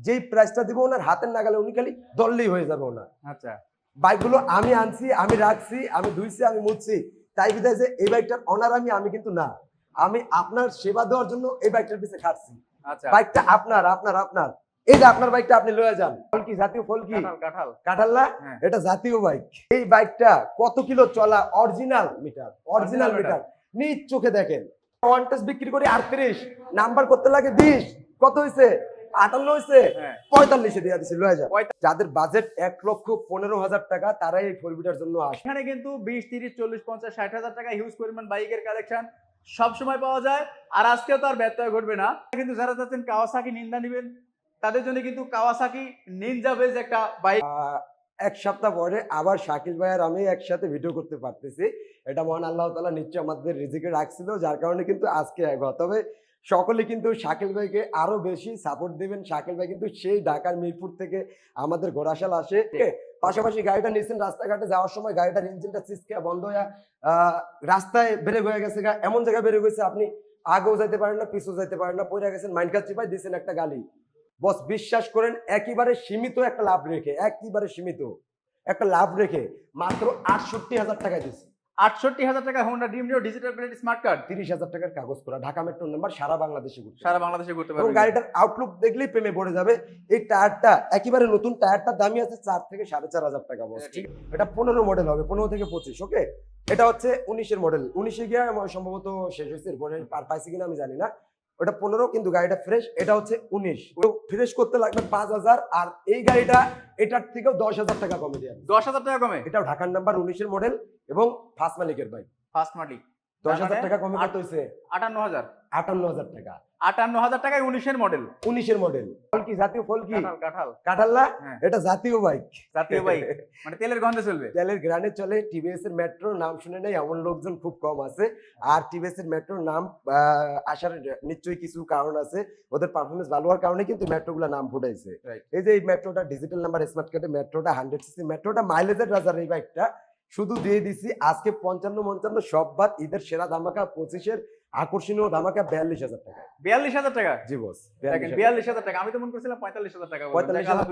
যেই প্রাইসটা দিব ওনার হাতের নাগালে উনি খালি দললেই হয়ে যাবে ওনার। আচ্ছা। বাইকগুলো আমি আনছি আমি রাখছি আমি ধুইছি আমি মুছছি। তাই বিধায় যে এই বাইকটার অনার আমি আমি কিন্তু না। আমি আপনার সেবা দেওয়ার জন্য এই বাইকটার পিছিয়ে খাটছি। আচ্ছা। বাইকটা আপনার আপনার আপনার। এই যে আপনার বাইকটা আপনি লয়ে যান। ফল কি জাতীয় ফল কি কাঁঠাল কাঁঠাল। কাঁঠাল না? হ্যাঁ। এটা জাতীয় বাইক। এই বাইকটা কত কিলো চলা? Original meter original meter. নিজ চোখে দেখেন। ওয়ান বিক্রি করি আটত্রিশ। নাম্বার করতে লাগে বিশ। কত হয়েছে আটান্ন হয়েছে। হ্যাঁ। পঁয়তাল্লিশে দিয়ে দিছি লয়ে যাদের বাজেট এক লক্ষ পনেরো হাজার টাকা তারাই এই ফোর বিটার জন্য আসে। এখানে কিন্তু বিশ তিরিশ চল্লিশ পঞ্চাশ ষাট হাজার টাকা হিউজ পরিমাণ বাইকের কালেকশন সব সময় পাওয়া যায়। আর আজকেও তো আর ব্যত্যয় ঘটবে না। কিন্তু যারা চাচ্ছেন কাওয়াসাকি নিন্দা নেবেন তাদের জন্য কিন্তু কাওয়াসাকি নিনজা বেজ একটা বাইক এক সপ্তাহ পরে আবার শাকিল ভাই আর আমি একসাথে ভিডিও করতে পারতেছি। এটা মহান আল্লাহ তালা নিশ্চয় আমাদের রিজিকে রাখছিল যার কারণে কিন্তু আজকে এক। তবে সকলে কিন্তু শাকিল ভাইকে আরও বেশি সাপোর্ট দিবেন। শাকিল ভাই কিন্তু সেই ঢাকার মিরপুর থেকে আমাদের ঘোড়াশাল আসে। পাশাপাশি গাড়িটা নিয়েছেন রাস্তাঘাটে যাওয়ার সময় গাড়িটার ইঞ্জিনটা সিসকে বন্ধ হয়ে রাস্তায় বেড়ে হয়ে গেছে এমন জায়গায় বেড়ে গেছে আপনি আগেও যাইতে পারেন না পিছু যাইতে পারেন না পড়ে গেছেন মাইন্ড কাজ চিপাই দিয়েছেন একটা গালি। বস বিশ্বাস করেন একেবারে সীমিত একটা লাভ রেখে একেবারে সীমিত একটা লাভ রেখে মাত্র আটষট্টি হাজার টাকায় দিচ্ছি আটষট্টি হাজার টাকা Honda Dream Neo digital plate smart card তিরিশ হাজার টাকার কাগজ করা ঢাকা মেট্রো নাম্বার সারা বাংলাদেশে ঘুরছে সারা বাংলাদেশে করতে এবং পারবেন গাড়িটার আউটলুক দেখলেই প্রেমে পড়ে যাবে। এই টায়ারটা একেবারে নতুন টায়ারটার দামই আছে চার থেকে সাড়ে চার হাজার টাকা বস। ঠিক। এটা পনেরো মডেল হবে পনেরো থেকে পঁচিশ ওকে এটা হচ্ছে উনিশের মডেল উনিশে গিয়ে সম্ভবত শেষ হয়েছে এরপরে আর পাইছি কিনা আমি জানি না। ওটা পনেরো কিন্তু গাড়িটা ফ্রেশ এটা হচ্ছে উনিশ। ফ্রেশ করতে লাগবে পাঁচ হাজার আর এই গাড়িটা এটার থেকেও দশ হাজার টাকা কমে দেওয়া দশ হাজার টাকা কমে? এটাও ঢাকার নাম্বার উনিশের মডেল এবং ফার্স্ট মালিকের বাইক ফার্স্ট মালিক। দশ হাজার টাকা কমে কত হয়েছে? আটান্ন হাজার আটান্ন হাজার টাকা। আটান্ন হাজার টাকায় উনিশের মডেল উনিশের মডেল ফল কি জাতীয় ফল কি? কাঁঠাল কাঁঠাল। না? হ্যাঁ। এটা জাতীয় বাইক জাতীয় বাইক মানে তেলের গন্ধে চলবে। তেলের গ্রানে চলে টিভিএস এর মেট্রো নাম শুনে নেই এমন লোকজন খুব কম আছে। আর টিভিএস এর মেট্রোর নাম আসার নিশ্চয়ই কিছু কারণ আছে। ওদের পারফরমেন্স ভালো হওয়ার কারণে কিন্তু মেট্রো গুলা নাম ফুটাইছে। এই যে এই মেট্রোটা ডিজিটাল নাম্বার স্মার্ট কার্ডে মেট্রোটা হান্ড্রেড সিসি মেট্রোটা মাইলেজের রাজার এই বাইকটা শুধু দিয়ে দিছি। আজকে পঞ্চান্ন পঞ্চান্ন সব বাদ ঈদের সেরা ধামাকা পঁচিশের আকর্ষণীয় ধামাকা বিয়াল্লিশ হাজার টাকা। বিয়াল্লিশ হাজার টাকা? জি বস বিয়াল্লিশ হাজার টাকা। আমি তো মনে করছিলাম পঁয়তাল্লিশ হাজার টাকা পঁয়তাল্লিশ হাজার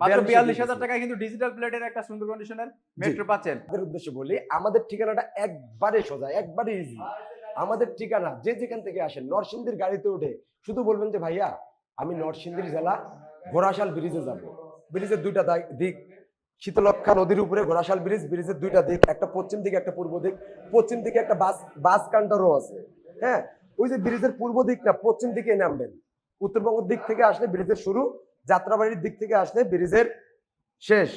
মাত্র বিয়াল্লিশ হাজার টাকায় কিন্তু ডিজিটাল প্লেটের একটা সুন্দর কন্ডিশনের মেট্রো পাচ্ছেন। আমাদের উদ্দেশ্যে বলি আমাদের ঠিকানাটা একবারে সোজা একবারে ইজি আমাদের ঠিকানা যে যেখান থেকে আসেন নরসিংদীর গাড়িতে উঠে শুধু বলবেন যে ভাইয়া আমি নরসিংদীর জেলা ঘোড়াশাল ব্রিজে যাব। ব্রিজের দুইটা দিক শীতলক্ষা নদীর উপরে ঘোড়াশাল ব্রিজ, ব্রিজের দুইটা দিক, একটা পশ্চিম দিকে, একটা পূর্ব দিক। পশ্চিম দিকে একটা বাস বাস কাউন্টারও আছে। হ্যাঁ? ওই যে ব্রিজের পূর্ব দিক না পশ্চিম দিকে নামবেন। উত্তরবঙ্গের দিক থেকে আসলে ব্রিজের শুরু, যাত্রাবাড়ির দিক থেকে আসলে ব্রিজের শেষ।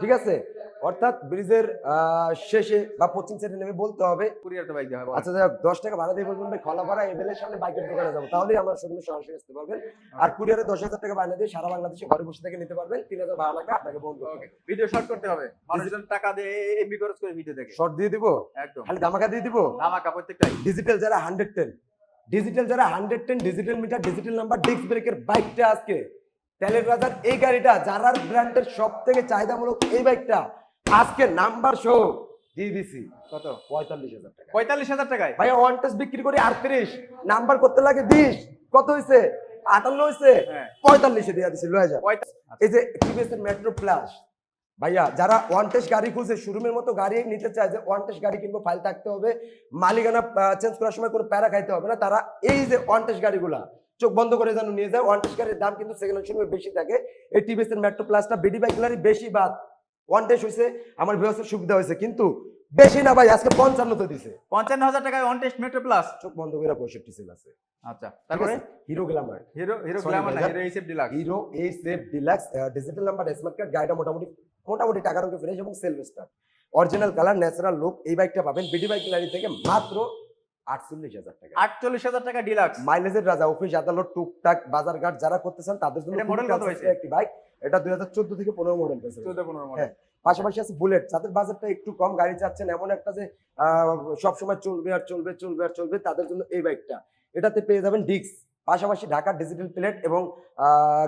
ঠিক আছে? অর্থাৎ ব্রিজের শেষে বা পশ্চিম সাইডে নেমে বলতে হবে। কুরিয়ার বাইক দেওয়া আচ্ছা যাই হোক, দশ টাকা ভাড়া দিয়ে বলবেন ভাই খলাপাড়া এবেলের সামনে বাইকের দোকানে যাব। তাহলেই আমার শোরুমে সরাসরি আসতে পারবেন। আর কুরিয়ারে দশ হাজার টাকা বায়না দিয়ে সারা বাংলাদেশে ঘরে বসে থেকে নিতে পারবেন। তিন হাজার ভাড়া লাগবে আপনাকে বন্ধ। ভিডিও শর্ট করতে হবে। মানুষজন টাকা দিয়ে এমবি খরচ করে ভিডিও দেখে। শর্ট দিয়ে দিব? একদম। খালি ধামাকা দিয়ে দিব? ধামাকা প্রত্যেকটাই। ডিজিটাল যারা হান্ড্রেড টেন ডিজিটাল যারা hundred ten digital meter digital number disc ব্রেকের বাইকটা আজকে। তেলের রাজার এই গাড়িটা যারার ব্র্যান্ডের সব থেকে চাহিদামূলক এই বাইকটা আজকে নাম্বার সহ দিয়ে দিছি। কত? পঁয়তাল্লিশ হাজার টাকা। পঁয়তাল্লিশ হাজার টাকায়? ভাইয়া ওয়ান টেস্ট বিক্রি করি আটত্রিশ নাম্বার করতে লাগে বিশ কত হয়েছে আটান্ন হয়েছে হ্যাঁ। পঁয়তাল্লিশে দিয়ে দিছি লয়ে পঁয়তাল্লিশ এই যে টিভিএস এর মেট্রো প্লাস ভাইয়া যারা ওয়ান টেস্ট গাড়ি খুঁজে শোরুমের মতো গাড়ি নিতে চায় যে ওয়ান টেস্ট গাড়ি কিনবো ফাইল থাকতে হবে। মালিকানা চেঞ্জ করার সময় কোনো প্যারা খাইতে হবে না। তারা এই যে ওয়ান টেস্ট গাড়িগুলা চোখ বন্ধ করে যেন নিয়ে যায় ওয়ান টেস্ট গাড়ির দাম কিন্তু সেকেন্ড হ্যান্ড শোরুমে বেশি থাকে। এই টিভিএস এর মেট্রো প্লাসটা বিডি বাইকগুলারই বেশি বাদ। ওয়ান টেস্ট হয়েছে আমার ব্যবসার সুবিধা হয়েছে কিন্তু বেশি না ভাই আজকে পঞ্চান্ন তো দিছে। পঞ্চান্ন হাজার টাকায় অন টেস্ট মেট্রো প্লাস চোখ বন্ধ করে পঁয়ষট্টি সেল আছে। আচ্ছা তারপরে? Hero Glamour Hero Hero Glamour না Hero Deluxe Hero Deluxe digital number smart card গাড়িটা মোটামুটি মোটামুটি টাকার ফ্রেশ এবং self start original colour natural look এই বাইকটা পাবেন বিডি বাইক গাড়ি থেকে মাত্র আটচল্লিশ হাজার টাকা। আটচল্লিশ হাজার টাকা ডিলাক্স মাইলেজের রাজা অফিস আদালত টুকটাক বাজারঘাট যারা করতে চান তাদের জন্য model কত হয়েছে? একটি বাইক এটা দুই হাজার চোদ্দ থেকে পনেরো মডেল পেয়েছে। চোদ্দ পনেরো মডেল হ্যাঁ। পাশাপাশি আছে বুলেট যাদের বাজেটটা একটু কম গাড়ি চাচ্ছেন এমন একটা যে সব সময় চলবে আর চলবে চলবে আর চলবে তাদের জন্য এই বাইকটা এটাতে পেয়ে যাবেন ডিক্স পাশাপাশি ঢাকার ডিজিটাল প্লেট এবং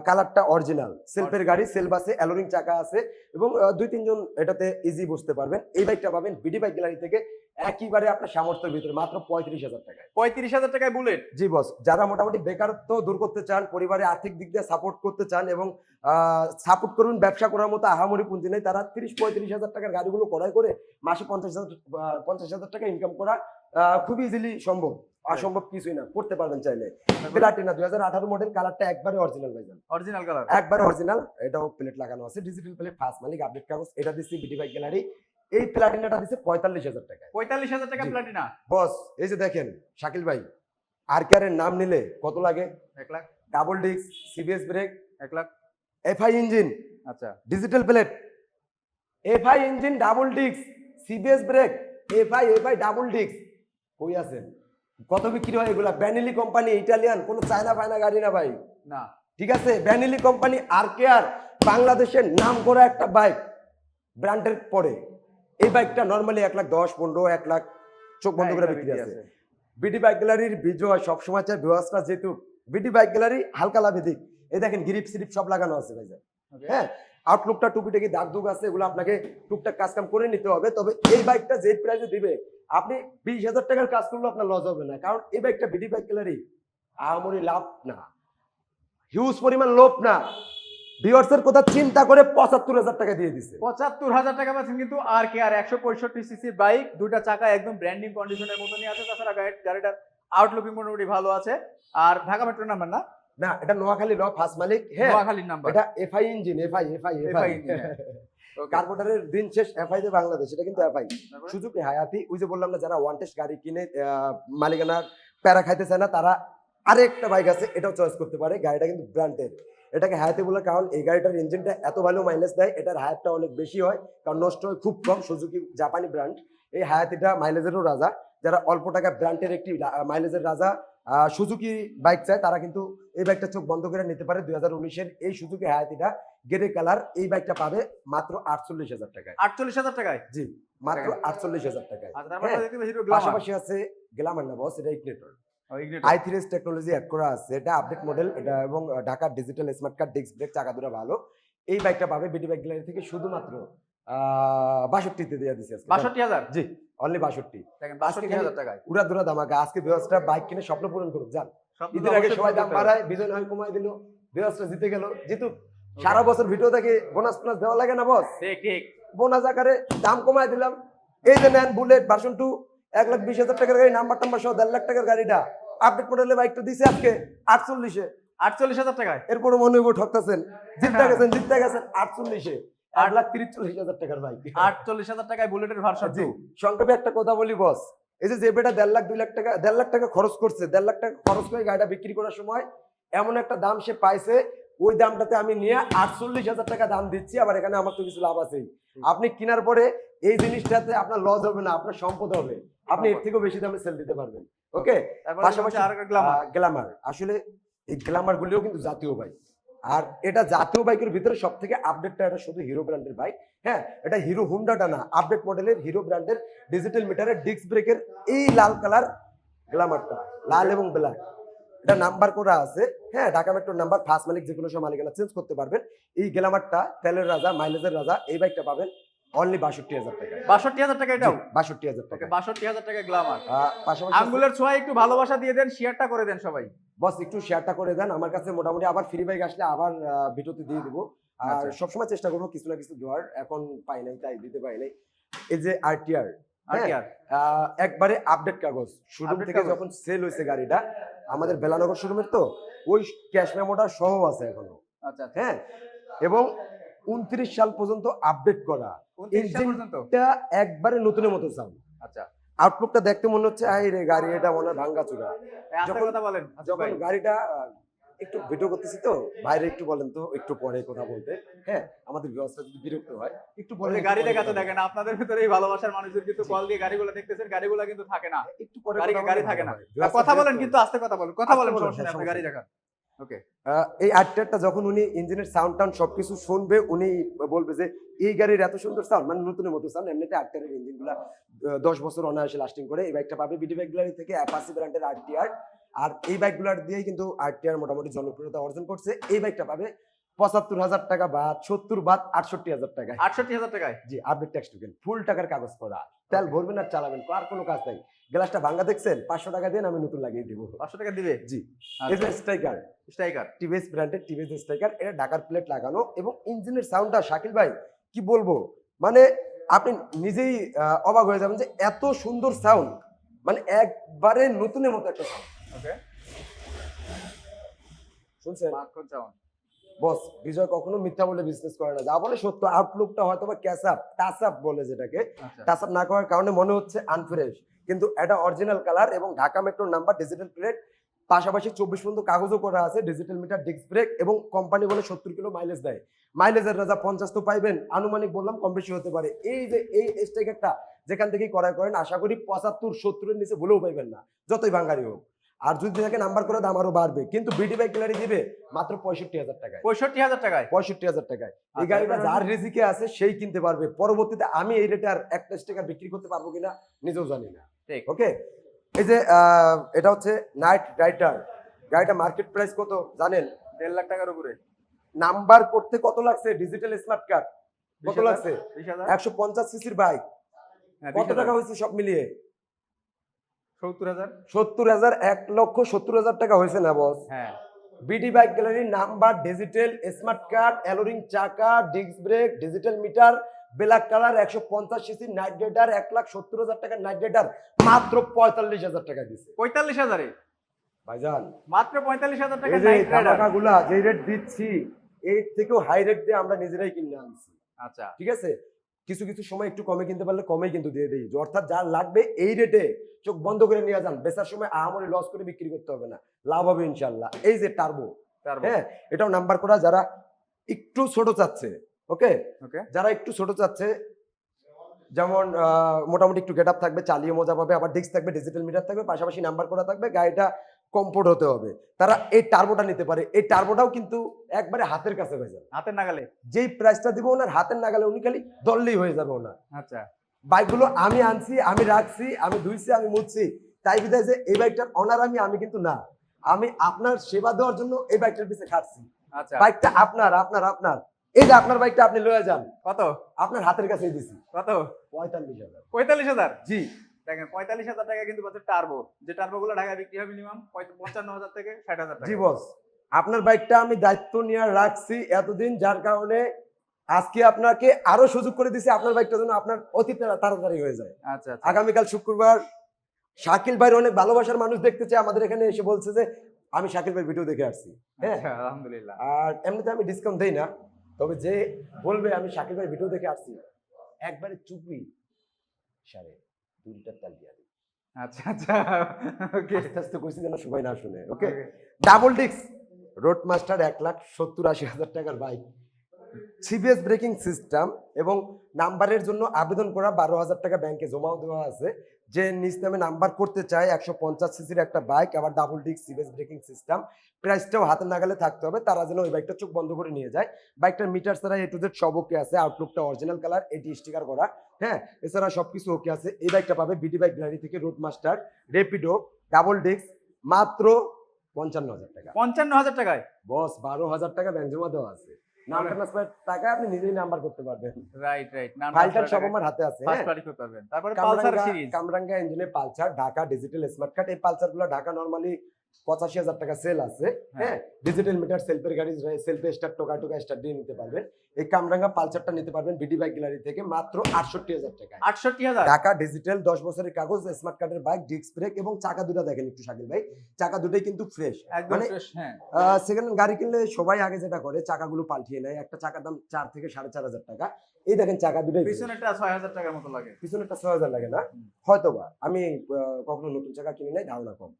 কালারটা অরিজিনাল সেলফের গাড়ি সেলফ আছে অ্যালোরিং চাকা আছে এবং দুই তিনজন এটাতে ইজি বসতে পারবেন। এই বাইকটা পাবেন বিডি বাইক গ্যালারি থেকে একইবারে আপনার সামর্থ্যের ভিতরে মাত্র পঁয়ত্রিশ হাজার টাকায়। পঁয়ত্রিশ হাজার টাকায় বুলেট জি বস যারা মোটামুটি বেকারত্ব দূর করতে চান পরিবারে আর্থিক দিক দিয়ে সাপোর্ট করতে চান এবং সাপোর্ট করুন ব্যবসা করার মতো আহামরি পুঁজি নেই তারা তিরিশ পঁয়ত্রিশ হাজার টাকার গাড়িগুলো ক্রয় করে মাসে পঞ্চাশ হাজার পঞ্চাশ হাজার টাকা ইনকাম করা খুব ইজিলি সম্ভব। অসম্ভব কিছুই না করতে পারবেন চাইলে। প্লাটিনা দুই হাজার আঠারো মডেল কালারটা একবারে অরিজিনাল ভাইজান। অরিজিনাল কালার একবারে অরিজিনাল এটাও প্লেট লাগানো আছে ডিজিটাল প্লেট ফার্স্ট মালিক আপডেট কাগজ এটা দিচ্ছি বিটি বাইক গ্যালারি এই প্লাটিনাটা দিচ্ছে পঁয়তাল্লিশ হাজার টাকা পঁয়তাল্লিশ হাজার টাকা প্লাটিনা? বস এই যে দেখেন শাকিল ভাই আর কেয়ারের নাম নিলে কত লাগে? এক lakh. Double disc CBS brake এক লাখ। FI engine. আচ্ছা। Digital plate. FI engine double disc CBS brake FI FI double disc. কই আছেন? কত বিক্রি হয় এগুলা? ব্যানিলি কোম্পানি ইটালিয়ান কোনো চায়না ফায়না গাড়ি না ভাই। না। ঠিক আছে ব্যানিলি কোম্পানি আর কেয়ার বাংলাদেশের নাম করা একটা বাইক ব্র্যান্ডের পরে। এই বাইকটা নর্মালি এক লাখ দশ পনেরো এক লাখ চোখ বন্ধ করে হ্যাঁ, বিক্রি বিক্রি আছে। বিডি বাইক গ্যালারির বিজয় সবসময় চায় ভিউয়ার্সরা যেহেতু বিডি বাইক গ্যালারি হালকা লাভে দিক। এই দেখেন গিরিপ সিরিপ সব লাগানো আছে ভাই হ্যাঁ আউটলুকটা টুপিটাকি দাগ দুগ আছে এগুলো আপনাকে টুকটাক কাজ কাম করে নিতে হবে তবে এই বাইকটা যে প্রাইসে দিবে আপনি বিশ হাজার টাকার কাজ করলেও আপনার লস হবে না কারণ এই বাইকটা বিডি বাইক গ্যালারি আহামরি লাভ না। হিউজ পরিমাণ লোভ না। ভিউয়ার্সের কথা চিন্তা করে পঁচাত্তর হাজার টাকা দিয়ে দিছে। পঁচাত্তর হাজার টাকা পাচ্ছেন কিন্তু আর কে আর একশো পঁয়ষট্টি সিসির বাইক দুটা চাকা একদম ব্র্যান্ডিং কন্ডিশনের মতনই আছে। তাছাড়া গাড়িটার আউটলুকিং মোটামুটি ভালো আছে। আর ঢাকা মেট্রো নাম্বার না? না এটা নোয়াখালী ফার্স্ট মালিক হ্যাঁ। নোয়াখালীর নাম্বার এটা FI engine FI FI FI. কার্বোটারের দিন শেষ এফআই তে বাংলাদেশ এটা কিন্তু এফআই সুজুকি হায়াতি ওই যে বললাম না যারা ওয়ান টেস্ট গাড়ি কিনে আহ, মালিকানার প্যারা খাইতে চায় না তারা আরেকটা বাইক আছে এটাও চয়েস করতে পারে। গাড়িটা কিন্তু ব্র্যান্ডের এটাকে হায়াতি বলার কারণ এই গাড়িটার ইঞ্জিনটা এত ভালো মাইলেজ দেয় এটার হায়াতটা অনেক বেশি হয় কারণ নষ্ট হয় খুব কম সুজুকি জাপানি ব্র্যান্ড এই হায়াতিটা মাইলেজেরও রাজা যারা অল্প টাকা ব্র্যান্ডের একটি মাইলেজের রাজা সুজুকি বাইক চায় তারা কিন্তু এই বাইকটা চোখ বন্ধ করে নিতে পারে দুই হাজার উনিশের এই সুজুকি হায়াতিটা। গেরে কালার এই বাইকটা পাবে মাত্র আটচল্লিশ হাজার টাকায়। আটচল্লিশ হাজার টাকায়? জি মাত্র আটচল্লিশ হাজার টাকায়। আর তার হ্যাঁ, পাশাপাশি আছে গ্লামার না বস এটা ignitor I three S technology add করা আছে এটা আপডেট মডেল এটা এবং ঢাকার digital smart card disc brake চাকা দুটো ভালো। এই বাইকটা পাবে বিডি বাইক গ্যালারি থেকে শুধুমাত্র বাষট্টিতে দিয়ে দিচ্ছে বাষট্টি হাজার? জি অনলি বাষট্টি। বাষট্টি হাজার টাকায়। উড়া দুরা দামাকা আজকে বাইক কিনে স্বপ্ন পূরণ করুক যান। ঈদের আগে সবাই দাম বাড়ায় বিজয় নয় কমায় দিল ব্যবস্থা জিতে গেল। জিতু সারা বছর ভিডিও দেখে বোনাস টোনাস দেওয়া লাগে না বস ঠিক ঠিক। বোনাস আকারে দাম কমায় দিলাম। এই যে নেন বুলেট ভার্সন টু এক লাখ বিশ হাজার টাকার গাড়ি নাম্বার টাম্বার সহ দেড় লাখ টাকার গাড়িটা। আপডেট মডেলের বাইকটা দিছে আজকে আটচল্লিশে। আটচল্লিশ হাজার টাকায়? এরপরে মনে হইব ঠকতেছেন। জিততে হ্যাঁ। গেছেন জিততে গেছেন আটচল্লিশে। আট লাখ তিরিশ হাজার টাকার বাইক। আটচল্লিশ হাজার টাকায় বুলেটের ভার্সন জি সংক্ষেপে একটা কথা বলি বস। এই যে যে বেটা দেড় লাখ দুই লাখ টাকা দেড় লাখ টাকা খরচ করছে দেড় লাখ টাকা খরচ করে গাড়িটা বিক্রি করার সময় এমন একটা দাম সে পাইছে ওই দামটাতে আমি নিয়ে আটচল্লিশ হাজার টাকা দাম দিচ্ছি আবার এখানে আমার তো কিছু লাভ আছেই। আপনি কেনার পরে এই জিনিসটাতে আপনার লস হবে না আপনার সম্পদ হবে। আপনি এর থেকেও বেশি দামে সেল দিতে পারবেন। ওকে পাশাপাশি গ্ল্যামার আসলে এই গ্ল্যামার গুলিও কিন্তু জাতীয় বাইক আর এটা জাতীয় বাইকের ভিতরে সব থেকে আপডেটটা এটা শুধু হিরো ব্র্যান্ডের বাইক হ্যাঁ এটা হিরো হুন্ডাটা না আপডেট মডেলের হিরো ব্র্যান্ডের ডিজিটাল মিটারের ডিস্ক ব্রেকের এই লাল কালার গ্ল্যামারটা লাল এবং ব্ল্যাক এটা নাম্বার করা আছে। হ্যাঁ ঢাকা মেট্রোর নাম্বার ফার্স্ট মালিক যে কোনো সময় মালিকানা চেঞ্জ করতে পারবেন। এই গ্ল্যামারটা তেলের রাজা মাইলেজের রাজা এই বাইকটা পাবেন অনলি বাষট্টি হাজার টাকা বাষট্টি হাজার টাকা এটাও? বাষট্টি হাজার টাকা বাষট্টি হাজার টাকা গ্লামার পাশাপাশি আঙ্গুলের ছোঁয়া একটু ভালোবাসা দিয়ে দেন শেয়ারটা করে দেন সবাই। বস একটু শেয়ারটা করে দেন। আমার কাছে মোটামুটি আবার ফ্রি বাইক আসলে আবার ভিডিওতে দিয়ে দিব। আর আচ্ছা। সবসময় চেষ্টা করব কিছু না কিছু দেওয়ার। এখন পাই নাই তাই দিতে পাই নাই। এই যে আরটিআর হ্যাঁ। আর একবারে আপডেট কাগজ। শোরুম থেকে যখন সেল হয়েছে গাড়িটা আমাদের বেলানগর শোরুমের তো ওই ক্যাশ মেমোটা সহ আছে এখনও। আচ্ছা আচ্ছা। হ্যাঁ? এবং উনত্রিশ সাল পর্যন্ত আপডেট করা। 29 সাল Engine- পর্যন্ত? এটা একবারে নতুনের মতো আচ্ছা। আউটলুকটা দেখতে মনে হচ্ছে আই রে গাড়ি এটা মনে হয় ভাঙ্গা চূড়া যখন- কথা বলেন যখন গাড়িটা একটু ভিডিও করতেছি তো বাইরে একটু বলেন তো একটু পরে কথা বলতে। হ্যাঁ আমাদের ব্যবস্থা যদি বিরক্ত হয় একটু পরে বলে একটু গাড়ি পরে দেখাতে দেখেন? আপনাদের ভিতরে এই ভালোবাসার মানুষদের কিন্তু কল দিয়ে গাড়িগুলো দেখতেছেন গাড়িগুলো কিন্তু থাকে না। একটু পরে গাড়ি থাকে না। কথা বলেন কিন্তু আস্তে কথা বলেন। কথা বলেন সমস্যা গাড়ি দেখান। ওকে এই আটটারটা যখন উনি ইঞ্জিনের সাউন্ড টাউন্ড সবকিছু শুনবে উনি বলবে যে এই গাড়ির এত সুন্দর সাউন্ড মানে নতুনের মতো সাউন্ড এমনিতে আটটারের ইঞ্জিনগুলা দশ বছর অনায়াসে লাস্টিং করে। এই বাইকটা পাবে বিডি বাইক গ্যালারি থেকে অ্যাপাসি ব্র্যান্ডের আরটিআর আর এই বাইকগুলোর দিয়েই কিন্তু আরটিআর মোটামুটি জনপ্রিয়তা অর্জন করছে। এই বাইকটা পাবে পঁচাত্তর হাজার টাকা বাদ সত্তর বাদ আটষট্টি হাজার টাকা আটষট্টি হাজার টাকায়? জি আপডেট ট্যাক্স টোকেন ফুল টাকার কাগজ করা তেল ভরবেন আর চালাবেন আর কোনো কাজ নাই। গ্লাসটা ভাঙ্গা দেখছেন? পাঁচশো টাকা দেন আমি নতুন লাগিয়ে দিব। পাঁচশো টাকা দিবে? জি। আচ্ছা, স্ট্রাইকার। স্ট্রাইকার। টিভিএস ব্র্যান্ডের টিভিএস স্ট্রাইকার। এটা ঢাকার প্লেট লাগানো এবং ইঞ্জিনের সাউন্ডটা শাকিল ভাই কি বলব? মানে আপনি নিজেই অবাক হয়ে যাবেন যে এত সুন্দর সাউন্ড। মানে একবারে নতুনের মতো একটা সাউন্ড। ওকে। শুনছেন? বস বিজয় কখনো মিথ্যা বলে বিজনেস করে না। যা বলে সত্য আউটলুকটা হয়তো বা ক্যাশ আপ টাচ আপ বলে যেটাকে। আচ্ছা। টাচ আপ না করার কারণে মনে হচ্ছে আনফ্রেশ কিন্তু এটা অরিজিনাল কালার এবং ঢাকা মেট্রোর নাম্বার ডিজিটাল প্লেট পাশাপাশি চব্বিশ পর্যন্ত কাগজও করা আছে ডিজিটাল মিটার ডিস্ক ব্রেক এবং কোম্পানি বলে সত্তর কিলো মাইলেজ দেয়। মাইলেজের রাজা পঞ্চাশ তো পাইবেন, আনুমানিক বললাম কম বেশি হতে পারে। এই যে, এই স্ট্রাইকারটা যেখান থেকেই করায় করেন, আশা করি পঁচাত্তর, সত্তরের নিচে বলেও পাইবেন না, যতই বাঙালি হোক। আর যদি থাকে নাম্বার করে দাম আরও বাড়বে। কিন্তু বিডি বাইক গ্যালারি দিবে মাত্র পঁয়ষট্টি হাজার টাকায়। পঁয়ষট্টি হাজার টাকায়? পঁয়ষট্টি হাজার টাকায়। এই আচ্ছা, গাড়িটা যার রিজিকে আছে সেই কিনতে পারবে। পরবর্তীতে আমি এই রেটে আর একটা স্টিকার বিক্রি করতে পারব কিনা নিজেও জানি না। ঠিক। ওকে এই যে এটা হচ্ছে নাইট রাইডার গাড়িটা মার্কেট প্রাইস কত জানেন? দেড় লাখ টাকার উপরে। নাম্বার করতে কত লাগছে? ডিজিটাল স্মার্ট কার্ড কত লাগছে? একশো পঞ্চাশ সিসির বাইক হ্যাঁ, কত টাকা হয়েছে সব মিলিয়ে? সত্তর হাজার? এক লক্ষ সত্তর হাজার টাকা হয়েছে না বস হ্যাঁ। BD bike gallery number digital smart card অ্যালোরিং চাকা disc brake digital meter black colour একশো পঞ্চাশ সিসি নাইট রাইডার এক লাখ সত্তর হাজার টাকার নাইট রাইডার মাত্র পঁয়তাল্লিশ হাজার টাকা দিছে। পঁয়তাল্লিশ হাজারে? ভাইজান। মাত্র পঁয়তাল্লিশ হাজার টাকা যে ধামাকাগুলা যে রেট দিচ্ছি এর থেকেও হাই রেট দিয়ে আমরা নিজেরাই কিনে আনছি। আচ্ছা। ঠিক আছে? কিছু কিছু সময় একটু কমে কিনতে পারলে কমে কিন্তু দিয়ে দিই। অর্থাৎ যা লাগবে এই রেটে চোখ বন্ধ করে নিয়ে যান। বেচার সময় আহামরি লস করে বিক্রি করতে হবে না। লাভ হবে ইনশাল্লাহ এই যে টার্বো হ্যাঁ এটাও নাম্বার করা যারা একটু ছোট চাচ্ছে ওকে যারা একটু ছোট চাচ্ছে যেমন আহ, মোটামুটি একটু গেট আপ থাকবে চালিয়ে মজা পাবে আবার ডিস্ক থাকবে ডিজিটাল মিটার থাকবে পাশাপাশি নাম্বার করা থাকবে গাড়িটা কমফোর্ট হতে হবে। তারা এই টার্বোটা নিতে পারে। এই টার্বোটাও কিন্তু একবারে হাতের কাছে হয়ে যাবে। হাতের নাগালে? যেই প্রাইসটা দিব ওনার হাতের নাগালে উনি খালি দললেই হয়ে যাবে ওনার। আচ্ছা। বাইকগুলো আমি আনছি আমি রাখছি আমি ধুইছি আমি মুছছি। তাই বিধায় যে এই বাইকটার অনার আমি আমি কিন্তু না। আমি আপনার সেবা দেওয়ার জন্য এই বাইকটার পিছিয়ে খাটছি। আচ্ছা। বাইকটা আপনার আপনার আপনার। এই যে আপনার বাইকটা আপনি লয়ে যান। কত? আপনার হাতের কাছেই দিছি। কত? পঁয়তাল্লিশ হাজার। পঁয়তাল্লিশ হাজার? জি। দেখেন পঁয়তাল্লিশ হাজার টাকা কিন্তু পাচ্ছে টার্বো যে টার্বো গুলো ঢাকায় বিক্রি হয় মিনিমাম পঞ্চান্ন হাজার থেকে ষাট হাজার টাকা। জি বস আপনার বাইকটা আমি দায়িত্ব নিয়ে রাখছি এতদিন যার কারণে আজকে আপনাকে আরও সুযোগ করে দিছি আপনার বাইকটা যেন আপনার অতি তাড়াতাড়ি হয়ে যায়। আচ্ছা আচ্ছা। আগামীকাল শুক্রবার শাকিল ভাইয়ের অনেক ভালোবাসার মানুষ দেখতে চায় আমাদের এখানে এসে বলছে যে আমি শাকিল ভাই ভিডিও দেখে আসছি। হ্যাঁ? আচ্ছা, আলহামদুলিল্লাহ। আর এমনিতে আমি ডিসকাউন্ট দেই না তবে যে বলবে আমি শাকিল ভাই ভিডিও দেখে আসছি। একবারে চুপি সাড়ে দুই লিটার তেল দিয়ে দিই। আচ্ছা আচ্ছা ওকে। আস্তে আস্তে কইছি যেন সবাই না শুনে okay? Double disc Road Master এক লাখ সত্তর আশি হাজার টাকার বাইক সিবিএস ব্রেকিং সিস্টেম এবং নাম্বারের জন্য আবেদন করা বারো হাজার টাকা ব্যাংকে জমাও দেওয়া আছে। যে নিজ নামে নাম্বার করতে চায় একশো পঞ্চাশ সিসির একটা বাইক আবার ডাবল ডিক্স সিবিএস ব্রেকিং সিস্টেম প্রাইসটাও হাতের নাগালে থাকতে হবে তারা যেন ওই বাইকটা চোখ বন্ধ করে নিয়ে যায়। বাইকটার মিটার ছাড়া এ টু জেড সব ওকে আছে আউটলুকটা অরিজিনাল কালার এটি স্টিকার করা হ্যাঁ? এছাড়া সবকিছু ওকে আছে। এই বাইকটা পাবে বিডি বাইক গ্যালারি থেকে রোড মাস্টার রেপিডো ডাবল ডিক্স মাত্র পঞ্চান্ন হাজার টাকা। পঞ্চান্ন হাজার টাকায়? বস বারো হাজার টাকা ব্যাংক জমা দেওয়া আছে। নাম ট্রান্সফার টাকা আপনি নিজেই নাম্বার করতে পারবেন। রাইট রাইট নাম ফাইলটা সব আমার হাতে আছে ফার্স্ট হ্যাঁ? পার্টি করতে পারবেন। তারপরে পালসার কামরাঙ্গা সিরিজ কামরাঙ্গা ইঞ্জিনে Pulsar Dhaka digital smart card এই পালসারগুলো ঢাকা নর্মালি পঁচাশি হাজার টাকা সেল আছে হ্যাঁ। ডিজিটাল মিটার সেলফের গাড়ি সেলফে স্টার টোকা টোকা স্টার দিয়ে নিতে পারবেন। এই কামরাঙ্গা পালসারটা নিতে পারবেন বিডি বাইক গ্যালারি থেকে মাত্র আটষট্টি হাজার টাকা আটষট্টি হাজার? ঢাকা ডিজিটাল দশ বছরের কাগজ স্মার্ট কার্ডের বাইক ডিস্ক ব্রেক এবং চাকা দুটা দেখেন একটু শাকিল ভাই। চাকা দুটাই কিন্তু ফ্রেশ মানে fresh, হ্যাঁ। সেকেন্ড গাড়ি কিনলে সবাই আগে যেটা করে চাকাগুলো পাল্টিয়ে নেয়। একটা চাকার দাম চার থেকে সাড়ে চার হাজার টাকা। এই দেখেন চাকা দুটাই। পিছনেরটা ছয় হাজার টাকার মতো লাগে। পিছনেরটা ছয় হাজার লাগে না? হুম। হয়তো বা আমি কখনো নতুন চাকা কিনে নাই ধারণা কম।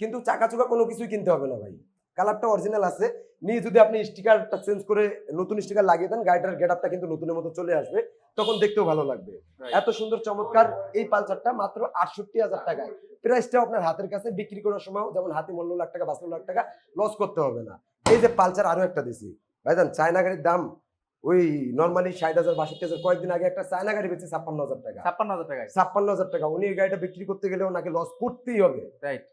কিন্তু চাকা চুকা কোনো কিছুই কিনতে হবে না ভাই। কালারটা অরিজিনাল আছে। নিয়ে যদি আপনি স্টিকারটা চেঞ্জ করে নতুন স্টিকার লাগিয়ে দেন গাড়িটার গেট আপটা কিন্তু নতুনের মতো চলে আসবে তখন দেখতেও ভালো লাগবে। এত সুন্দর চমৎকার এই পালসারটা মাত্র আটষট্টি হাজার টাকায়। প্রাইসটা আপনার হাতের কাছে বিক্রি করার সময় যেমন হাতি মূল্য লাখ টাকা বাঁচলো লাখ টাকা লস করতে হবে না। এই যে পালসার আরও একটা দিছি। ভাইজান চায়না গাড়ির দাম ওই নর্মালি ষাট হাজার বাষট্টি হাজার কয়েকদিন আগে একটা চায়না গাড়ি বেচে ছাপ্পান্ন হাজার টাকা। ছাপ্পান্ন হাজার টাকা ছাপ্পান্ন হাজার টাকা। উনি এই গাড়িটা বিক্রি করতে গেলে ওনাকে লস করতেই হবে। রাইট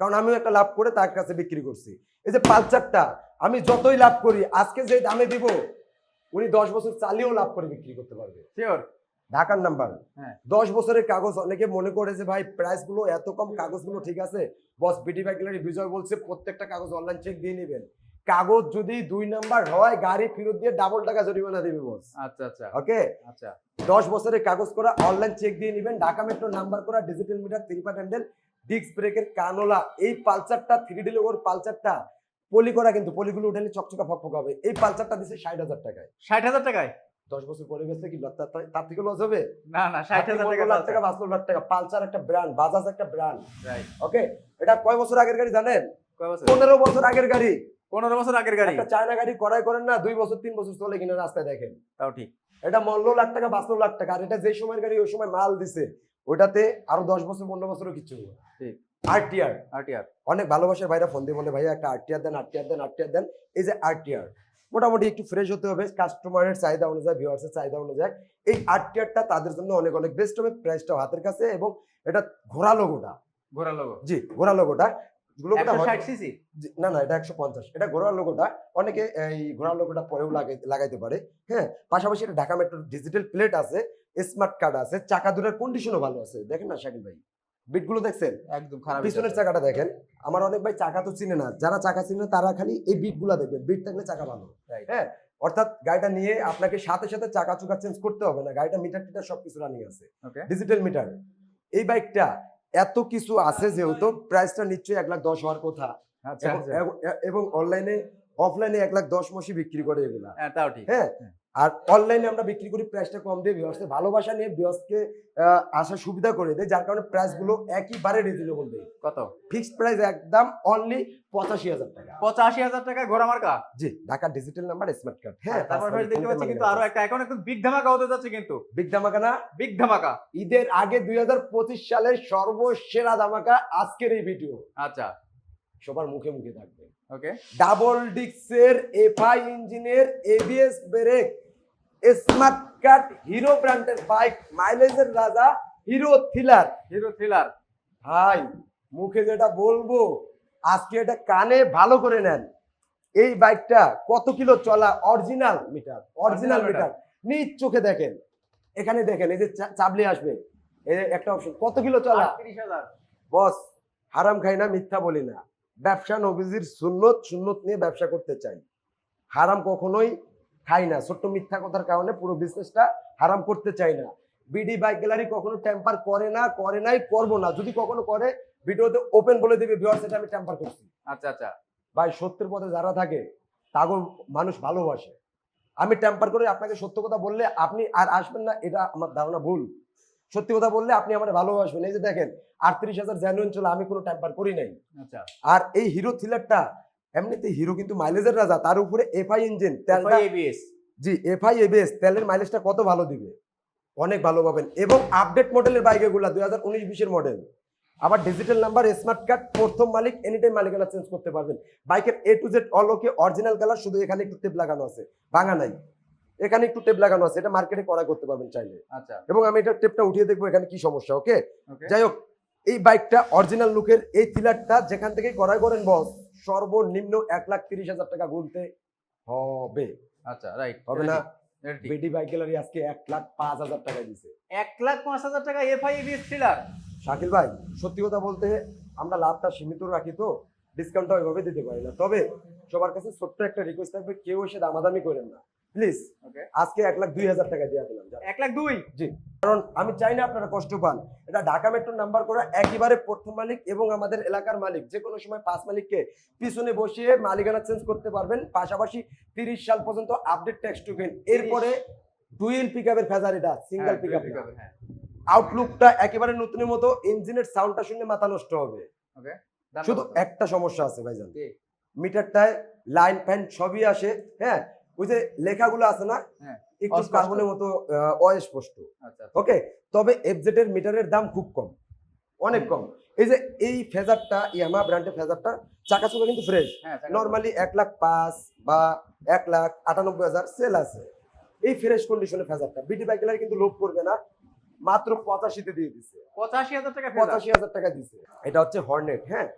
কারণ আমিও একটা লাভ করে তার কাছে বিক্রি করছি। এই যে পালচারটা আমি যতই লাভ করি আজকে যে দামে দিব উনি দশ বছর চালিয়েও লাভ করে বিক্রি করতে পারবে। ঢাকার নাম্বার। হ্যাঁ। দশ বছরের কাগজ অনেকে মনে করে যে ভাই প্রাইসগুলো এত কম কাগজগুলো ঠিক আছে? বস বিডি ব্যাগলারি বিজয় বলছে প্রত্যেকটা কাগজ অনলাইন চেক দিয়ে নেবেন। কাগজ যদি দুই নাম্বার হয় গাড়ি ফেরত দিয়ে ডাবল টাকা জরিমানা দিবে বস। আচ্ছা আচ্ছা। ওকে আচ্ছা। দশ বছরের কাগজ করা অনলাইন চেক দিয়ে নেবেন। ঢাকা মেট্রো নাম্বার করা ডিজিটাল মিটার ত্রিপা হ্যান্ডেল ডিস্ক ব্রেকের কানোলা এই পালসারটা থ্রি ডি ওর পালসারটা পলি করা কিন্তু পলিগুলো উঠালে চকচকা ফকফক হবে। এই পালসারটা দিচ্ছে ষাট হাজার টাকায়। ষাট হাজার টাকায়? দশ বছর পরে বেচলে কি তার- থেকে লস হবে? না না ষাট হাজার টাকা লাখ টাকা পাঁচ লাখ টাকা। পালসার একটা ব্র্যান্ড বাজাজ একটা ব্র্যান্ড রাইট ওকে এটা কয় বছর আগের গাড়ি জানেন? কয় বছর? পনেরো বছর আগের গাড়ি। পনেরো বছর আগের গাড়ি। একটা চায়না গাড়ি করাই করেন না দুই বছর তিন বছর চলে কিনা রাস্তায় দেখেন। তাও ঠিক। এটা মূল্য লাখ টাকা বাঁচলো লাখ টাকা। আর এটা যে সময়ের গাড়ি ওই সময় মাল দিছে। ওইটাতে আরও দশ বছর পনেরো বছরও কিছু ঠিক। আরটিআর আরটিআর অনেক ভালোবাসার ভাইরা ফোন দিয়ে বলে ভাইয়া একটা আরটিআর দেন আরটিআর দেন আরটিআর দেন। এই যে আরটিআর মোটামুটি একটু ফ্রেশ হতে হবে। কাস্টমারের চাহিদা অনুযায়ী ভিউয়ার্সের চাহিদা অনুযায়ী এই আরটিআরটা তাদের জন্য অনেক অনেক বেস্ট হবে। হাতের কাছে এবং এটা ঘোড়া লোগোটা ঘোরা লোগো জি ঘোড়া লোগোটা না না এটা একশো পঞ্চাশ। এটা ঘোড়ার লোগোটা অনেকে এই ঘোড়ার লোগোটা পরেও লাগাই লাগাইতে পারে। হ্যাঁ পাশাপাশি এটা ঢাকা মেট্রোর ডিজিটাল প্লেট আছে। স্মার্ট কার্ড আছে চাকা দুটার কন্ডিশনও ভালো আছে। দেখেন না শাকিল ভাই? বিটগুলো দেখছেন? একদম খারাপ পিছনের চাকাটা দেখেন। আমার অনেক ভাই চাকা তো চিনে না। যারা চাকা চিনে না তারা খালি এই বিটগুলো দেখবেন। বিট থাকলে চাকা ভালো। হ্যাঁ? অর্থাৎ গাড়িটা নিয়ে আপনাকে সাথে সাথে চাকা চুকা চেঞ্জ করতে হবে না। গাড়িটা মিটার টিটার সবকিছু রানিং আছে। ডিজিটাল মিটার এই বাইকটা এত কিছু আছে যেহেতু প্রাইসটা নিশ্চয়ই এক লাখ দশ হওয়ার কথা। আচ্ছা এবং- আচ্ছা। অনলাইনে অফলাইনে এক লাখ দশ মাসই বিক্রি করে এগুলা। হ্যাঁ তাও ঠিক। হ্যাঁ? হ্যাঁ। আর অনলাইনে আমরা বিক্রি করি প্রাইসটা কম দিয়ে ভিউয়ার্সের ভালোবাসা নিয়ে ভিউয়ার্সকে আসার সুবিধা করে দেয় যার কারণে প্রাইসগুলো একইবারে রিজনেবল দেয়। কত? ফিক্সড প্রাইস একদম অনলি পঁচাশি হাজার টাকা। পঁচাশি হাজার টাকা ঘোরা মার্কা? জি Dhaka digital number smart card হ্যাঁ তারপর ভাই দেখতে পাচ্ছি কিন্তু আরও একটা এখন একদম বিগ ধামাকা হতে যাচ্ছে কিন্তু। বিগ ধামাকানা বিগ ধামাকা। ঈদের আগে দুই হাজার পঁচিশ সালের সর্বসেরা ধামাকা আজকের এই ভিডিও আচ্ছা। সবার মুখে মুখে থাকবে। ওকে ডাবল ডিক্সের এফআই ইঞ্জিনের ABS brake smart cut Hero ব্র্যান্ডের বাইক মাইলেজের রাজা হিরো থ্রিলার হিরো থ্রিলার ভাই মুখে যেটা বলব আজকে এটা কানে ভালো করে নেন। এই বাইকটা কত কিলো চলা অরিজিনাল মিটার অরিজিনাল মিটার নিজ চোখে দেখেন। এখানে দেখেন এই যে চাবলি আসবে। এই একটা অপশন কত কিলো চলা? বস হারাম খাই না মিথ্যা বলি না। ব্যবসা নবীজির সুন্নত সুন্নত নিয়ে ব্যবসা করতে চাই। হারাম কখনোই খাই না ছোট্ট মিথ্যা কথার কারণে পুরো বিজনেসটা হারাম করতে চাই না। বিডি বাইক গ্যালারি কখনো টেম্পার করে না করে নাই করব না। যদি কখনো করে ভিডিওতে ওপেন বলে দিবে ভিউয়ার্স এটা আমি টেম্পার করছি। আচ্ছা আচ্ছা। ভাই সত্যের পথে যারা থাকে তাগো মানুষ ভালোবাসে। আমি টেম্পার করে আপনাকে সত্য কথা বললে আপনি আর আসবেন না এটা আমার ধারণা ভুল। সত্যি কথা বললে আপনি আমার ভালোবাসবেন। এই যে দেখেন আটত্রিশ হাজার জেনুইন চলে আমি কোনো টেম্পার করি নাই। আচ্ছা। আর এই হিরো থ্রিলারটা এমনিতে হিরো কিন্তু মাইলেজের রাজা তার উপরে এফআই ইঞ্জিন তেলটা এবিএস জি এফআই এবিএস তেলের মাইলেজটা কত ভালো দিবে? অনেক ভালো পাবেন। এবং আপডেট মডেলের বাইক এগুলা দুই হাজার উনিশ বিশের মডেল আবার ডিজিটাল নাম্বার স্মার্ট কার্ড প্রথম মালিক এনি টাইম মালিকানা চেঞ্জ করতে পারবেন। বাইকের এ টু জেড অল অলোকে অরিজিনাল কালার শুধু এখানে একটু টেপ লাগানো আছে। ভাঙা নাই। এখানে একটু টেপ লাগানো আছে। এটা মার্কেটে করা করতে পারবেন চাইলে। আচ্ছা। এবং আমি এটা টেপটা উঠিয়ে দেখব এখানে কি সমস্যা ওকে ওকে যাই হোক এই বাইকটা অরিজিনাল লুকের এই থিলারটা যেখান থেকে করাই করেন বস সর্বনিম্ন এক লাখ তিরিশ হাজার টাকা গুনতে হবে। আচ্ছা রাইট হবে না। বাইক গ্যালারি আজকে এক লাখ পাঁচ হাজার টাকা দিছে। এক লাখ পাঁচ হাজার টাকা এফআই এবিএস থ্রিলার শাকিল ভাই সত্যি কথা বলতে আমরা লাভটা সীমিত রাখি তো ডিসকাউন্টটা ওইভাবে দিতে পারি না। তবে সবার কাছে ছোট্ট একটা রিকোয়েস্ট থাকবে কেউ এসে দামাদামি করেন না। প্লিজ আজকে এক লাখ দুই হাজার টাকা দিয়ে দিলাম এক লাখ দুই? কারণ আমি চাই না আপনারা কষ্ট পান। এটা ঢাকা মেট্রো নাম্বার করা একেবারে প্রথম মালিক এবং আমাদের এলাকার মালিক। যে কোনো সময় পাঁচ মালিককে পিছনে বসিয়ে মালিকানা চেঞ্জ করতে পারবেন। পাশাপাশি তিরিশ সাল পর্যন্ত আপডেট ট্যাক্স টোকেন এরপরে ডুয়েল পিক আপের ফেজার এটা সিঙ্গেল পিক আপ আউটলুকটা একেবারে নতুনের মতো ইঞ্জিনের সাউন্ডটা শুনে মাথা নষ্ট হবে। শুধু একটা সমস্যা আছে ভাইজান? মিটারটায় লাইন ফ্যান সবই আসে হ্যাঁ? ওই যে লেখাগুলো আছে না হ্যাঁ, একটু কার্বনের মতো অস্পষ্ট। আচ্ছা আচ্ছা। ওকে তবে এফজেড এর মিটারের দাম খুব কম। অনেক কম। এই যে এই ফেজারটা ইয়ামা ব্র্যান্ডের ফেজারটা চাকা কিন্তু ফ্রেশ হ্যাঁ নর্মালি এক লাখ পাঁচ বা এক লাখ আটানব্বই হাজার সেল আছে। এই ফ্রেশ কন্ডিশনে ফেজারটা। বিডি বাইক কিন্তু লোভ করবে না। মাত্র পঁচাশিতে দিয়ে দিচ্ছে পঁচাশি হাজার টাকা। পঁচাশি হাজার টাকা দিছে। এটা হচ্ছে হর্নেট হ্যাঁ?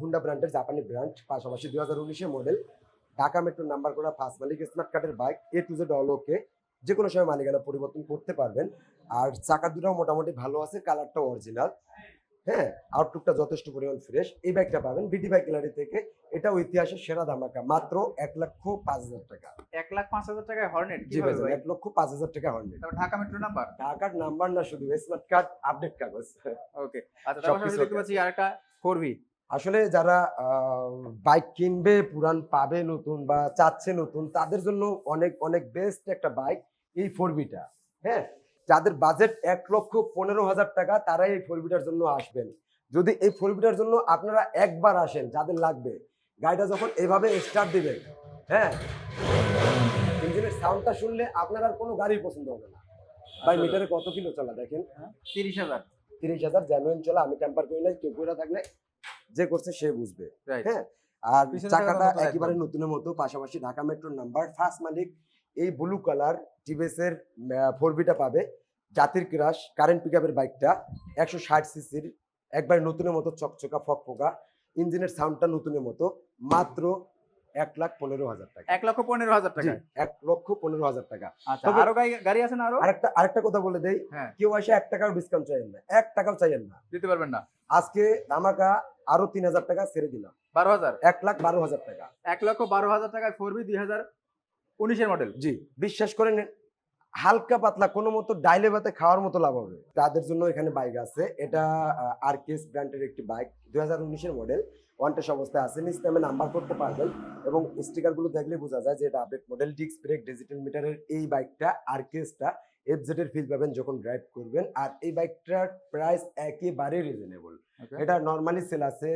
হুন্ডা ব্র্যান্ডের জাপানি ব্র্যান্ড পাশাপাশি দুই হাজার উনিশের মডেল ঢাকা মেট্রো নাম্বার করা ফার্স্ট মালিক স্মার্ট কার্ডের bike A to Z all okay যে কোনো সময় মালিকানা পরিবর্তন করতে পারবেন। আর চাকা দুটাও মোটামুটি ভালো আছে কালারটাও অরিজিনাল হ্যাঁ আউটলুকটা যথেষ্ট পরিমাণ ফ্রেশ এই বাইকটা পাবেন বিডি বাইক গ্যালারি থেকে। এটাও ইতিহাসের সেরা ধামাকা মাত্র এক লক্ষ পাঁচ হাজার টাকা। এক লাখ পাঁচ হাজার টাকায় হর্নেট জি ভাই এক লক্ষ পাঁচ হাজার টাকা তারপর ঢাকা মেট্রো নাম্বার? টাকার নাম্বার না শুধু স্মার্ট কার্ড আপডেট কাগজ। ওকে আচ্ছা দেখতে পাচ্ছি আরেকটা ফোর আসলে যারা বাইক কিনবে পুরান পাবে নতুন বা চাচ্ছে নতুন তাদের জন্য অনেক অনেক বেস্ট একটা বাইক এই ফোর বিটা হ্যাঁ? যাদের বাজেট এক লক্ষ পনেরো হাজার টাকা তারাই এই ফোর বিটার জন্য আসবেন। যদি এই ফোর বিটার জন্য আপনারা একবার আসেন যাদের লাগবে গাড়িটা যখন এভাবে স্টার্ট দিবেন হ্যাঁ? ইঞ্জিনের সাউন্ডটা শুনলে আপনার আর কোনো গাড়ি পছন্দ হবে না। ভাই মিটারে কত কিলো চলা দেখেন? তিরিশ হাজার। তিরিশ হাজার জেনুইন চলা আমি টেম্পার করি নাই কেউ থাকলে যে করছে সে বুঝবে। হ্যাঁ? আর চাকাটা একেবারে। নতুনের মতো পাশাপাশি ঢাকা মেট্রোর নাম্বার ফার্স্ট মালিক এই ব্লু কালার টিভিএস এর ফোর বিটা পাবে। জাতির ক্রাশ কারেন্ট পিক আপের বাইকটা একশো ষাট সিসির একবার নতুনের মতো চকচকা ফকফকা ইঞ্জিনের সাউন্ডটা নতুনের মতো। মাত্র এক লাখ পনেরো হাজার টাকা। এক লক্ষ পনেরো হাজার জি, টাকায় এক লক্ষ পনেরো হাজার টাকা। আচ্ছা তবে- আরও গাড়ি আছে না আরও? আরেকটা আরেকটা কথা বলে দেই। হ্যাঁ। কেউ এসে এক টাকাও ডিসকাউন্ট চাইেন না। এক টাকাও চাইেন না। দিতে পারবেন না। আজকে আরও তিন হাজার টাকা ছেড়ে দিলাম। বারো হাজার? এক লাখ বারো হাজার টাকা। এক লক্ষ বারো হাজার টাকায় ফোর বি দুই হাজার উনিশের মডেল। জি বিশ্বাস করেন হালকা পাতলা কোনো মতো ডাইলে ভাতে খাওয়ার মতো লাভ হবে। তাদের জন্য এখানে বাইক আছে। এটা আরকেস ব্র্যান্ডের একটি বাইক দুই হাজার উনিশের মডেল। ওয়ান্টেস অবস্থায় আছে নিচ নামে নাম্বার করতে পারবেন এবং স্টিকারগুলো দেখলে বোঝা যায় যে এটা update model disc brake digital মিটারের এই বাইকটা আরকেসটা এফজেড এর ফিল পাবেন যখন ড্রাইভ করবেন। আর এই বাইকটার প্রাইস একেবারে রিজনেবল এটা নর্মালি সেল আছে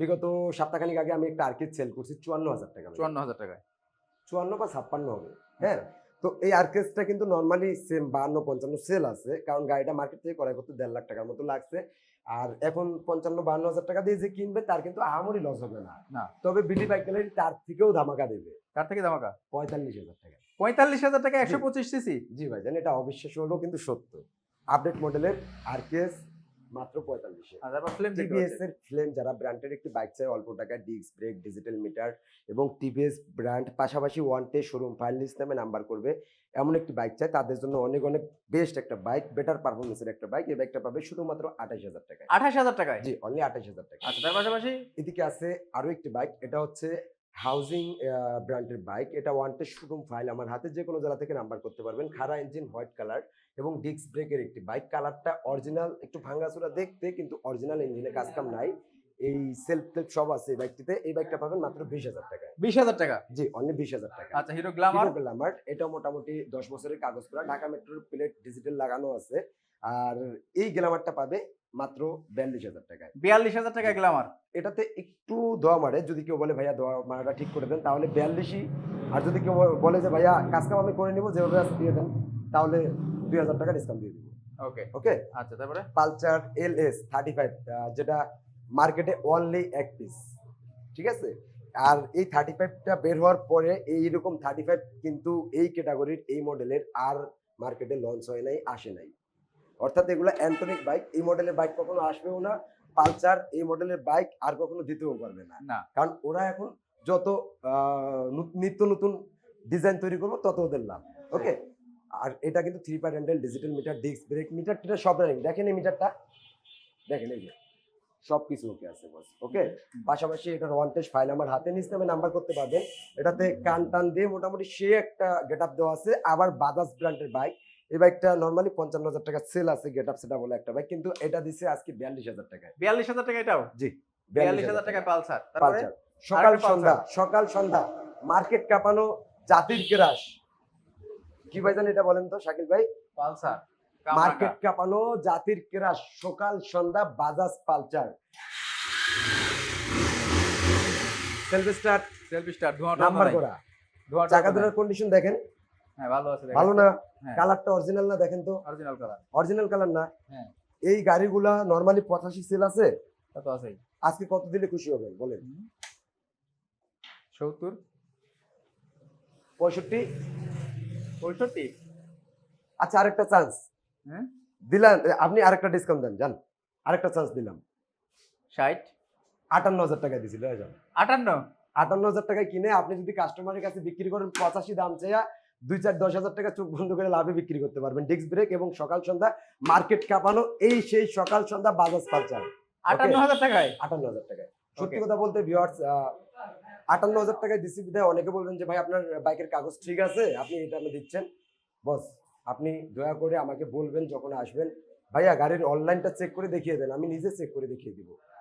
বিগত সপ্তাহখানিক আগে আমি একটা আর্কেস সেল করছি চুয়ান্ন হাজার টাকা চুয়ান্ন হাজার টাকায়। চুয়ান্ন বা ছাপ্পান্ন হবে হ্যাঁ? তো এই আর্কেসটা কিন্তু নর্মালি সেম বান্ন পঞ্চান্ন সেল আছে কারণ গাড়িটা মার্কেট থেকে ক্রয় করতে দেড় লাখ টাকার মতো লাগছে। আর এখন পঞ্চান্ন বান্ন হাজার টাকা দিয়ে যে কিনবে তার কিন্তু আহামরি লস হবে না। না। তবে বিলি বাইক গ্যালারি তার থেকেও ধামাকা দেবে। তার থেকে ধামাকা? পঁয়তাল্লিশ হাজার টাকা। পঁয়তাল্লিশ হাজার টাকা একশো পঁচিশ সিসি জি ভাই জান এটা অবিশ্বাস হলেও কিন্তু সত্য। আপডেট মডেলের আরকেএস মাত্র পঁয়তাল্লিশে তারপর টিভিএস এর ফ্লেম যারা ব্র্যান্ডের একটি বাইক চায় অল্প টাকায় ডিস্ক ব্রেক ডিজিটাল মিটার এবং টিভিএস ব্র্যান্ড পাশাপাশি ওয়ানটে শোরুম ফাইল লিস্ট নামে নাম্বার করবে। এমন একটি বাইক চায় তাদের জন্য অনেক অনেক বেস্ট একটা বাইক বেটার পারফরমেন্সের একটা বাইক এই বাইকটা পাবে শুধুমাত্র আঠাশ হাজার টাকায়। আঠাশ হাজার টাকায়? জি অনলি আঠাশ হাজার টাকা আচ্ছা তার পাশাপাশি? এদিকে আছে আরও একটি বাইক এটা হচ্ছে হাউজিং ব্র্যান্ডের বাইক এটা ওয়ানটে শোরুম ফাইল আমার হাতে। যে কোনো জেলা থেকে নাম্বার করতে পারবেন। খারা ইঞ্জিন হোয়াইট কালার এবং ডিস্ক ব্রেকের একটি বাইক কালারটা অরিজিনাল একটু ভাঙ্গাচোরা দেখতে কিন্তু অরিজিনাল ইঞ্জিনে কাজ কাম নাই। এই সেলফ টেলফ সব আছে এই বাইকটিতে এই বাইকটা পাবেন মাত্র বিশ হাজার টাকায়। বিশ হাজার টাকা? জি অনলি বিশ হাজার টাকা। আচ্ছা হিরো গ্লামার হিরো গ্ল্যামার এটা মোটামুটি দশ বছরের কাগজ করা। ঢাকা মেট্রোর প্লেট ডিজিটাল লাগানো আছে। আর এই গ্ল্যামারটা পাবে মাত্র বিয়াল্লিশ হাজার টাকায়। বিয়াল্লিশ হাজার টাকা গ্লামার এটাতে একটু দোয়া মারে। যদি কেউ বলে ভাইয়া দোয়া মারাটা ঠিক করে দেন তাহলে বিয়াল্লিশই। আর যদি কেউ বলে যে ভাইয়া কাজ কাম আমি করে নিবো যেভাবে আছে দিয়ে দেন। তাহলে দুই হাজার টাকা ডিসকাউন্ট দিয়ে দিব। ওকে ওকে আচ্ছা তারপরে? Pulsar L S thirty five যেটা মার্কেটে অনলি এক পিস ঠিক আছে? আর এই থার্টি ফাইভটা বের হওয়ার পরে এইরকম থার্টি ফাইভ কিন্তু এই ক্যাটাগরির এই মডেলের আর মার্কেটে লঞ্চ হয় নাই আসে নাই। অর্থাৎ এগুলো অ্যান্টনিক বাইক এই মডেলের বাইক কখনো আসবেও না। পালচার এই মডেলের বাইক আর কখনো দিতেও পারবে না। না। কারণ ওরা এখন যত নিত্য নতুন ডিজাইন তৈরি করব তত ওদের লাভ। ওকে আর এটা কিন্তু থ্রি পার handle digital meter disc brake meter টিটার সব রানিং দেখেন এই মিটারটা দেখেন এই যে সব কিছু ওকে আছে বস ওকে পাশাপাশি এটার ওয়ান টেস্ট ফাইল আমার হাতে নিচ নামে নাম্বার করতে পারবেন। এটাতে কান টান দিয়ে মোটামুটি সে একটা গেট আপ দেওয়া আছে আবার বাজাজ ব্র্যান্ডের বাইক এই বাইকটা নর্মালি পঞ্চান্ন হাজার টাকা সেল আছে গেট আপ সেটা বলে একটা বাইক কিন্তু এটা দিছে আজকে বিয়াল্লিশ হাজার টাকায়। বিয়াল্লিশ হাজার টাকা এটাও? জি বিয়াল্লিশ হাজার টাকায় পালসার। পালচার সকাল সন্ধ্যা সকাল সন্ধ্যা মার্কেট কাঁপানো জাতির ক্রাশ কি ভাই জানেন এটা বলেন তো শাকিল ভাই? পালসার মার্কেট কাঁপানো জাতির ক্রাশ সকাল সন্ধ্যা Bajaj Pulsar self start selfie star ধোঁয়া নাম্বার করা। ধোঁয়া চাকা দুটার কন্ডিশন দেখেন? হ্যাঁ ভালো আছে ভালো না? হ্যাঁ। কালারটা অরিজিনাল না দেখেন তো? অরিজিনাল কালার অরিজিনাল কালার না? হ্যাঁ। এই গাড়িগুলা নরমালি পঁচাশি সেল আছে? তা তো আছেই। আজকে কত দিলে খুশি হবেন বলেন। সত্তর। পঁয়ষট্টি। পঁয়ষট্টি। আচ্ছা আরেকটা চান্স হ্যাঁ? দিলাম আপনি আরেকটা ডিসকাউন্ট দেন জান। আরেকটা চান্স দিলাম। ষাট। আটান্ন হাজার টাকা হয়ে আটান্ন? আটান্ন হাজার টাকায় কিনে আপনি যদি কাস্টমারের কাছে বিক্রি করেন পঁচাশি দাম চেয়ে দুই চার দশ হাজার টাকা চোখ বন্ধ করে লাভে বিক্রি করতে পারবেন। ডিস্ক ব্রেক এবং সকাল সন্ধ্যা মার্কেট কাঁপানো এই সেই সকাল সন্ধ্যা বাজাজ পালচার আটান্ন হাজার টাকায়? আটান্ন হাজার টাকায়। সত্যি কথা বলতে ভিওয়ার্স আটান্ন হাজার টাকায় দিচ্ছি বিধায় অনেকে বলবেন যে, ভাই, আপনার বাইকের কাগজ ঠিক আছে, আপনি এটা আমি দিচ্ছেন। বস, আপনি দয়া করে আমাকে বলবেন যখন আসবেন। ভাইয়া, গাড়ির অনলাইনটা চেক করে দেখিয়ে দেন। আমি নিজে চেক করে দেখিয়ে দিব।